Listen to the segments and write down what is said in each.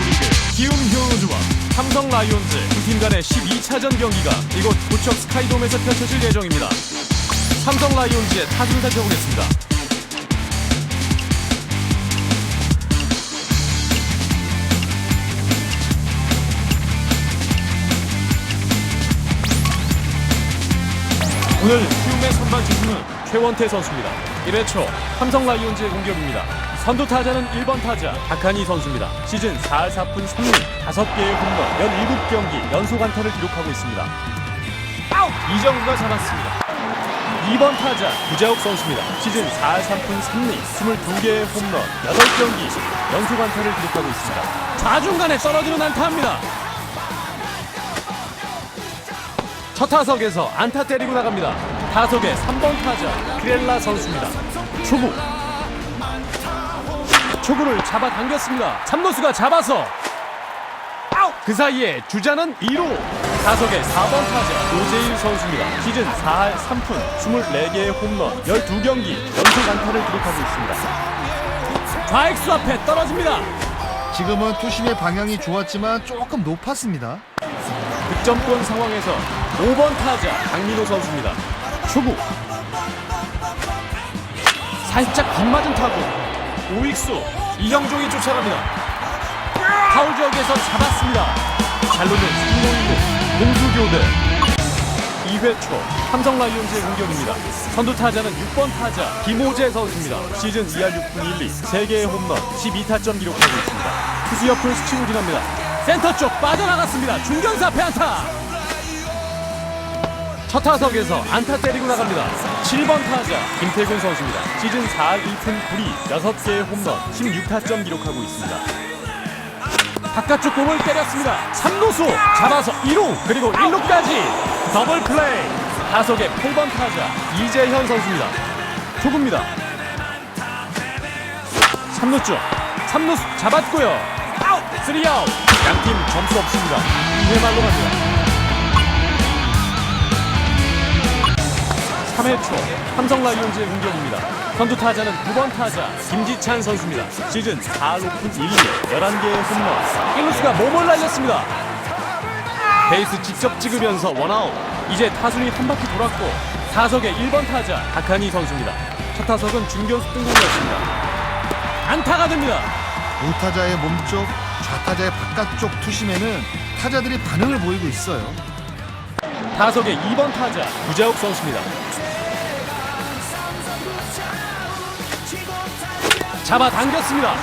메이저리그 기움 히어로즈와 삼성 라이온즈 두 팀 간의 12차전 경기가 이곳 고척 스카이돔에서 펼쳐질 예정입니다. 삼성 라이온즈의 타순 살펴보겠습니다. 오늘 키움의 선발 투수는 최원태 선수입니다. 1회 초 삼성 라이온즈의 공격입니다. 선두 타자는 1번 타자 박한희 선수입니다. 시즌 4할 4푼 3리 5개의 홈런 17경기 연속 안타를 기록하고 있습니다. 이정구가 잡았습니다. 2번 타자 구자욱 선수입니다. 시즌 4할 3푼 3리 22개의 홈런 8경기 연속 안타를 기록하고 있습니다. 좌중간에 떨어지는 안타입니다. 첫 타석에서 안타 때리고 나갑니다. 타석의 3번 타자 크렐라 선수입니다. 초구 초구를 잡아당겼습니다. 참노수가 잡아서 그 사이에 주자는 2루 타석의 4번 타자 오재일 선수입니다. 시즌 4할 3푼 24개의 홈런 12경기 연속 안타를 기록하고 있습니다. 좌익수 앞에 떨어집니다. 지금은 투심의 방향이 좋았지만 조금 높았습니다. 득점권 상황에서 5번 타자 강민호 선수입니다. 초구 살짝 빗맞은 타구 우익수 이형종이 쫓아갑니다. 파울 지역에서 잡았습니다. 잘로는 3루 1루 공수 교대 2회 초 삼성 라이온즈의 공격입니다. 선두 타자는 6번 타자 김호재 선수입니다. 시즌 2할 6푼 1리 3개의 홈런 12타점 기록하고 있습니다. 투수 옆을 스치고 지납니다. 센터 쪽 빠져나갔습니다. 중견수 앞에 안타. 첫 타석에서 안타 때리고 나갑니다. 7번 타자 김태균 선수입니다. 시즌 4할 1푼 9리 6개의 홈런 16타점 기록하고 있습니다. 바깥쪽 공을 때렸습니다. 3루수 잡아서 2루 그리고 1루까지 더블 플레이. 타석의 8번 타자 이재현 선수입니다. 초구입니다. 3루 쪽 3루수 잡았고요. 아웃 3아웃 양팀 점수 없습니다. 2회 말로 갑니다. 3회 초 삼성 라이온즈의 공격입니다. 선두 타자는 9번 타자 김지찬 선수입니다. 시즌 4할 오픈 1리 11개의 홈런 1루수가 몸을 날렸습니다. 베이스 직접 찍으면서 원아웃 이제 타순이 한 바퀴 돌았고 타석의 1번 타자 박한희 선수입니다. 첫 타석은 중견수 뜬공이었습니다. 안타가 됩니다. 우타자의 몸쪽, 좌타자의 바깥쪽 투심에는 타자들이 반응을 보이고 있어요. 타석의 2번 타자 구자욱 선수입니다. 잡아 당겼습니다.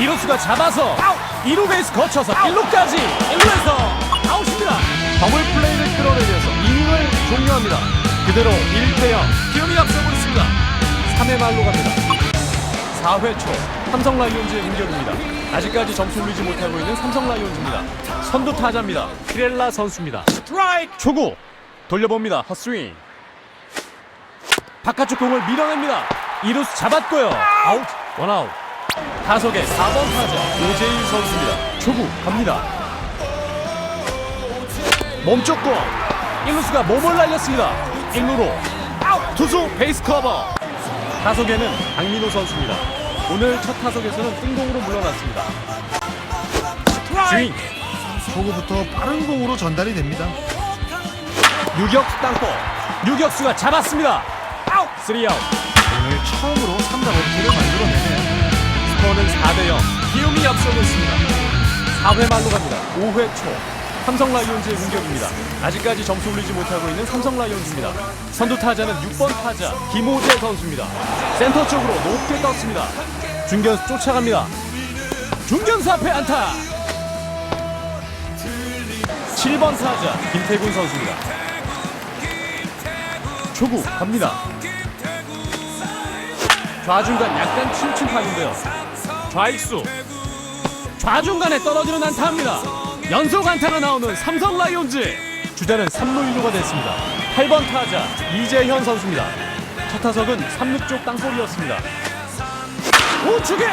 이루수가 잡아서 2루 베이스 거쳐서 1루까지 1루에서 아웃입니다. 더블 플레이를 끌어내면서 이닝을 종료합니다. 그대로 1대0 기움이 앞서고 있습니다. 3회 말로 갑니다. 4회 초 삼성 라이온즈의 공격입니다. 아직까지 점수 올리지 못하고 있는 삼성 라이온즈입니다. 선두 타자입니다. 크렐라 선수입니다. 스트라이크 초구 돌려봅니다. 헛스윙 바깥쪽 공을 밀어냅니다. 이루스 잡았고요. 아웃 원아웃 타석의 4번 타자 오재일 선수입니다. 초구 갑니다. 공 1루수가 몸을 날렸습니다. 1루로 아웃 투수 베이스 커버 타석에는 강민호 선수입니다. 오늘 첫 타석에서는 뜬공으로 물러났습니다. 스윙 초구부터 빠른 공으로 전달이 됩니다. 유격수 땅볼 유격수가 잡았습니다. 아웃 3아웃 오늘 처음으로 3자 범퇴를 만들어내네요. 스코어는 4대0 기움이 앞서고 있습니다. 4회 말로 갑니다. 5회 초. 삼성 라이온즈의 공격입니다. 아직까지 점수 올리지 못하고 있는 삼성 라이온즈입니다. 선두 타자는 6번 타자 김호재 선수입니다. 센터 쪽으로 높게 떴습니다. 중견수 쫓아갑니다. 중견수 앞에 안타. 7번 타자 김태군 선수입니다. 초구 갑니다 좌중간 약간 침침하는데요. 좌익수. 좌중간에 떨어지는 안타입니다. 연속 안타가 나오는 삼성 라이온즈. 주자는 3루 1루가 됐습니다. 8번 타자 이재현 선수입니다. 첫 타석은 3루 쪽 땅볼이었습니다. 우측에!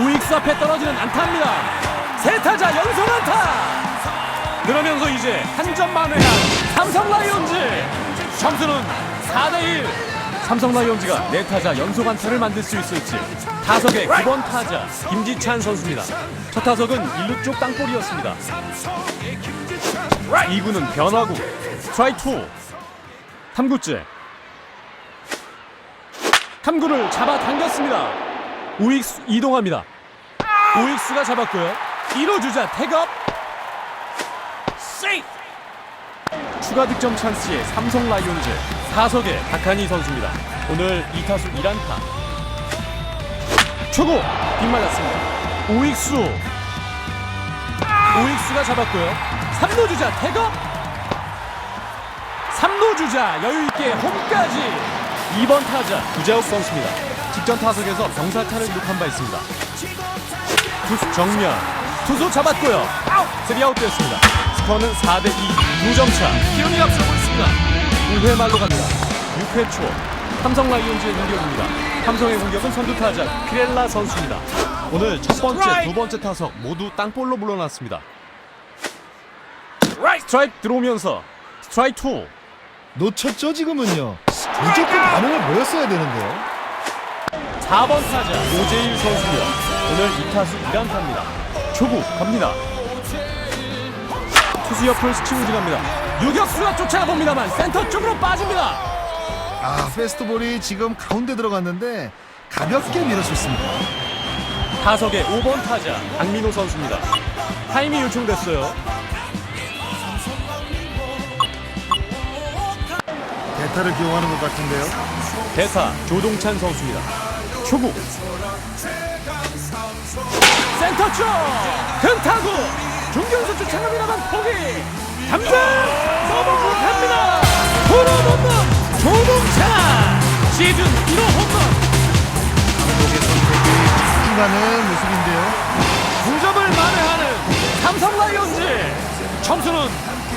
우익수 앞에 떨어지는 안타입니다. 세 타자 연속 안타! 그러면서 이제 한 점만 회한 삼성 라이온즈. 점수는 4대 1 삼성 라이온즈가 네 타자 연속 안타를 만들 수 있을지 타석의 9번 타자 김지찬 선수입니다. 첫 타석은 1루 쪽 땅볼이었습니다. 2구는 변화구 스트라이크 2 3구째 3구를 잡아당겼습니다. 우익수 이동합니다. 우익수가 잡았고요. 1호 주자 태업 세이프 추가 득점 찬스의 삼성 라이온즈 4석의 박한희 선수입니다. 오늘 2타수 1안타. 초구 빗맞았습니다. 오익수 오익수가 잡았고요. 3루 주자 태거 3루 주자 여유있게 홈까지 2번 타자 구자욱 선수입니다. 직전 타석에서 병사타를 기록한 바 있습니다. 투수 정면 투수 잡았고요. 스리아웃 되었습니다. 스코어는 4대2 2점 차. 기운이 앞서고 있습니다. 5회 말로 갑니다. 6회 초 삼성 라이온즈의 공격입니다. 삼성의 공격은 선두 타자 피렐라 선수입니다. 오늘 첫 번째, 두 번째 타석 모두 땅볼로 물러났습니다. 스트라이크 들어오면서 스트라이크 2 놓쳤죠 지금은요. 무조건 반응을 보였어야 되는데요. 4번 타자 오재일 선수입니다. 오늘 2타수 1안타입니다. 초구 갑니다. 투수 옆을 스치고 지납니다. 유격수가 쫓아가 봅니다만 센터 쪽으로 빠집니다. 아 페스트볼이 지금 가운데 들어갔는데 가볍게 밀어쳤습니다. 타석의 5번 타자 강민호 선수입니다. 타임이 요청됐어요. 대타를 기용하는 것 같은데요. 대사 조동찬 선수입니다. 초구 센터 쪽 근타구 중견수 쫓아갑니다만 포기 담장 넘어갑니다. 도로 홈런 조동찬. 시즌 1호 홈런. 가는 모습인데요. 9점을 만회하는 삼성 라이온즈 점수는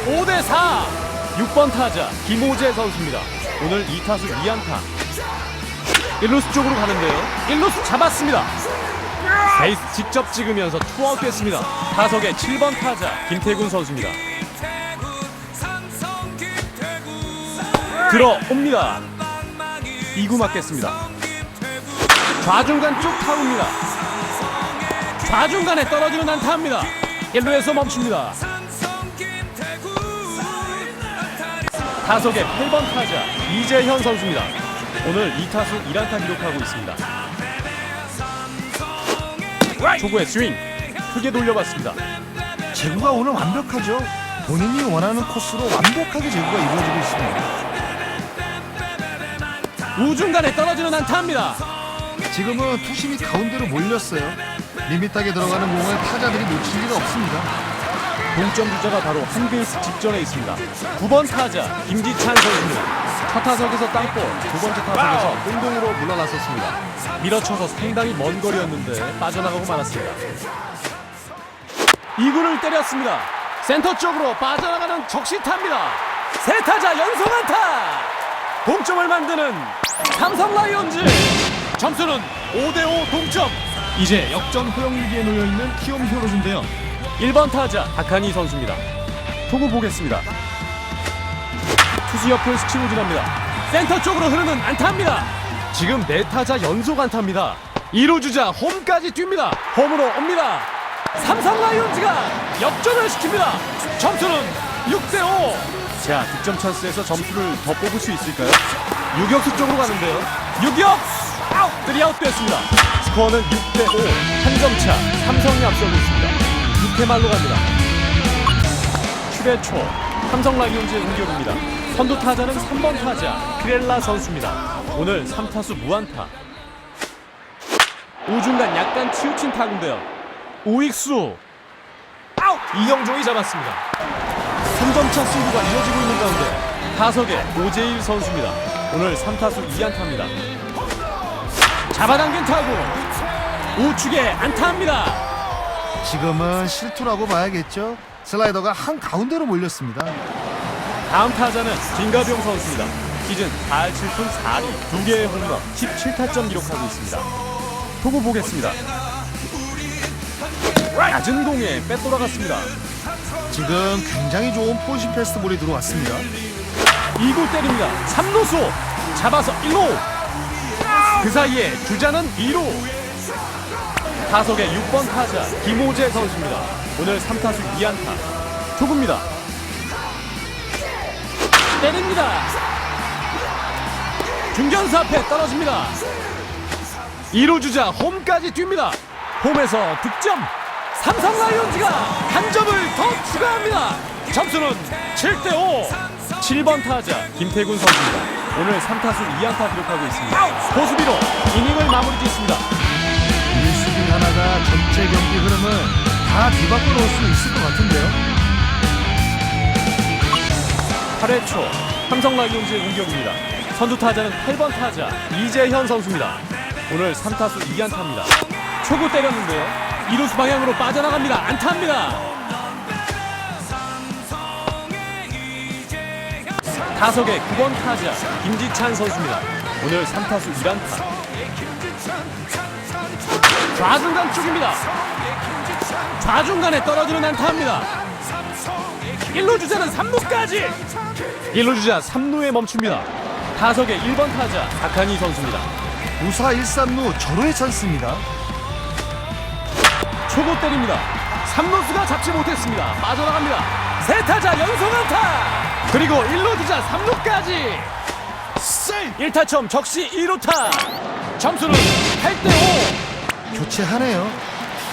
5대 4 6번 타자 김호재 선수입니다. 오늘 2타수 2안타. 1루수 쪽으로 가는데요. 1루수 잡았습니다. 베이스 직접 찍으면서 투아웃 됐습니다. 타석의 7번 타자 김태군 선수입니다 들어옵니다. 2구 맞겠습니다. 좌중간 쪽 타구입니다. 좌중간에 떨어지는 안타입니다. 1루에서 멈춥니다. 타석의 8번 타자 이재현 선수입니다. 오늘 2타수 1안타 기록하고 있습니다. 초구의 스윙 크게 돌려봤습니다. 제구가 오늘 완벽하죠. 본인이 원하는 코스로 완벽하게 제구가 이루어지고 있습니다. 우중간에 떨어지는 안타입니다. 지금은 투심이 가운데로 몰렸어요. 밋밋하게 들어가는 공을 타자들이 놓칠 리가 없습니다. 동점 주자가 바로 한 베이스 직전에 있습니다. 9번 타자 김지찬 선수입니다 첫 타석에서 땅볼 두 번째 타석에서 뜬동으로 물러났었습니다. 밀어쳐서 상당히 먼 거리였는데 빠져나가고 말았습니다. 2구를 때렸습니다. 센터 쪽으로 빠져나가는 적시타입니다. 세 타자 연속 안타 동점을 만드는 삼성 라이온즈. 점수는 5대5 동점. 이제 역전 허용위기에 놓여있는 키움 히어로즈인데요. 1번 타자 박한희 선수입니다. 토구 보겠습니다. 투수 옆을 스치고 지납니다. 센터 쪽으로 흐르는 안타입니다. 지금 네 타자 연속 안타입니다. 2루 주자 홈까지 뜁니다. 홈으로 옵니다. 삼성 라이온즈가 역전을 시킵니다. 점수는 6대5 자 득점 찬스에서 점수를 더 뽑을 수 있을까요? 유격수 쪽으로 가는데요. 유격수 아웃! 3아웃 됐습니다. 스코어는 6대 5 한 점 차 삼성이 앞서고 있습니다. 6회 말로 갑니다. 7회 초 삼성 라이온즈의 공격입니다. 선두 타자는 3번 타자 크렐라 선수입니다. 오늘 3타수 무안타. 우중간 약간 치우친 타구인데요. 우익수. 아웃! 이영종이 잡았습니다 3점차 승부가 이어지고 있는 가운데 타석의 오재일 선수입니다 오늘 3타수 2안타입니다 잡아당긴 타구 우측에 안타입니다 지금은 실투라고 봐야겠죠. 슬라이더가 한 가운데로 몰렸습니다. 다음 타자는 진가병 선수입니다. 시즌 4할 7푼 4리 2개의 홈런 17타점 기록하고 있습니다. 토구 보겠습니다. 낮은 공에 빼돌아갔습니다. 지금 굉장히 좋은 포지 패스트볼이 들어왔습니다. 2구 때립니다. 3루수 잡아서 1루. 그 사이에 주자는 2루. 타석의 6번 타자 김호재 선수입니다. 오늘 3타수 2안타. 초구입니다. 때립니다. 중견수 앞에 떨어집니다. 2루 주자 홈까지 뜁니다. 홈에서 득점 삼성 라이온즈가 한 점을 더 추가합니다 점수는 1대5 7번 타자 김태군 선수입니다 오늘 3타수 2안타 기록하고 있습니다 포수비로 이닝을 마무리 짓습니다 이 수비 하나가 전체 경기 흐름을 다 뒤바꿔 놓을 수 있을 것 같은데요. 8회 초 삼성 라이온즈의 공격입니다. 선두 타자는 8번 타자 이재현 선수입니다. 오늘 3타수 2안타입니다. 초구 때렸는데요. 2루수 방향으로 빠져나갑니다. 안타입니다. 타석의 9번 타자 김지찬 선수입니다. 오늘 3타수 1안타. 좌중간 쪽입니다. 좌중간에 떨어지는 안타입니다. 1루 주자는 3루까지 1루 주자 3루에 멈춥니다. 타석의 1번 타자 박한희 선수입니다. 우사 1, 3루 절호의 찬스입니다. 초구 때립니다. 3루수가 잡지 못했습니다. 빠져나갑니다. 세 타자 연속 안타. 그리고 1루 주자 3루까지. 1타점 적시 2루타. 점수는 8대 5. 교체하네요.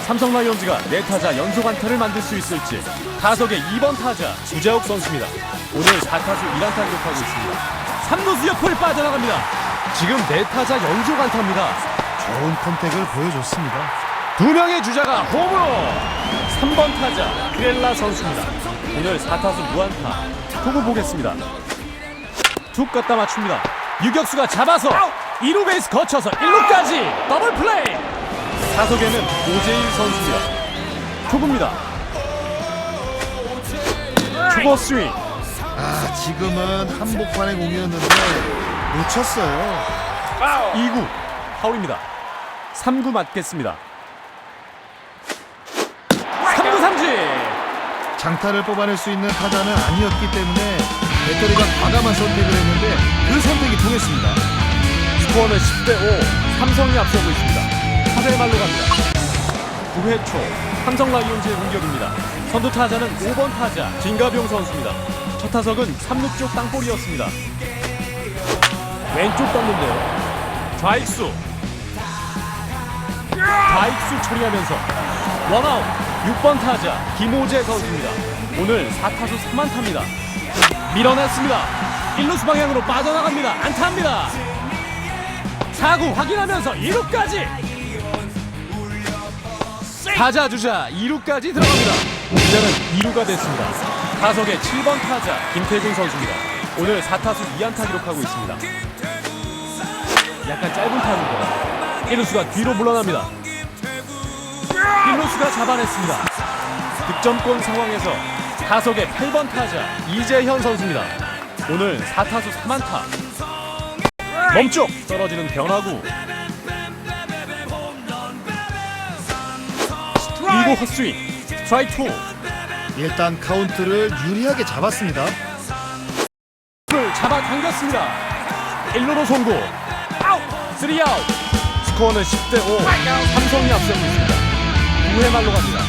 삼성 라이온즈가 네 타자 연속 안타를 만들 수 있을지 타석의 2번 타자 구자욱 선수입니다. 오늘 4타수 1안타 기록하고 있습니다. 3루수 옆을 빠져나갑니다. 지금 네 타자 연속 안타입니다. 좋은 컨택을 보여줬습니다. 두 명의 주자가 홈으로 3번 타자 크렐라 선수입니다. 오늘 4타수 무안타 투구 보겠습니다. 툭 갖다 맞춥니다. 유격수가 잡아서 2루 베이스 거쳐서 1루까지 더블 플레이. 타석에는 오재일 선수입니다. 투구입니다. 투거 스윙. 아 지금은 한복판의 공이었는데 놓쳤어요. 2구 파울입니다. 3구 맞겠습니다. 3구 삼진. 장타를 뽑아낼 수 있는 타자는 아니었기 때문에 배터리가 과감한 선택을 했는데 그 선택이 통했습니다. 스코어는 10대 5 삼성이 앞서고 있습니다. 8회 말로 갑니다. 9회 초 삼성 라이온즈의 공격입니다. 선두 타자는 5번 타자 진가병 선수입니다. 첫 타석은 3루 쪽 땅볼이었습니다. 왼쪽 떴는데요. 좌익수. 좌익수 처리하면서 원아웃 6번 타자 김호재 선수입니다. 오늘 4타수 3안타입니다. 밀어냈습니다. 1루수 방향으로 빠져나갑니다. 안타입니다. 4구 확인하면서 2루까지. 타자 주자 2루까지 들어갑니다. 주자는 2루가 됐습니다. 타석의 7번 타자 김태균 선수입니다. 오늘 4타수 2안타 기록하고 있습니다. 약간 짧은 타구인데요 1루수가 뒤로 물러납니다 1루수가 잡아냈습니다. 득점권 상황에서 타석의 8번 타자 이재현 선수입니다. 오늘 4타수 3안타. 멈쪽 떨어지는 변화구. 2구 헛스윙 스트라이크 2 일단 카운트를 유리하게 잡았습니다. 을 잡아당겼습니다. 1루로 송구. 아웃! 3아웃! 스코어는 10대 5 삼성이 앞서고 있습니다 9회 말로 갑니다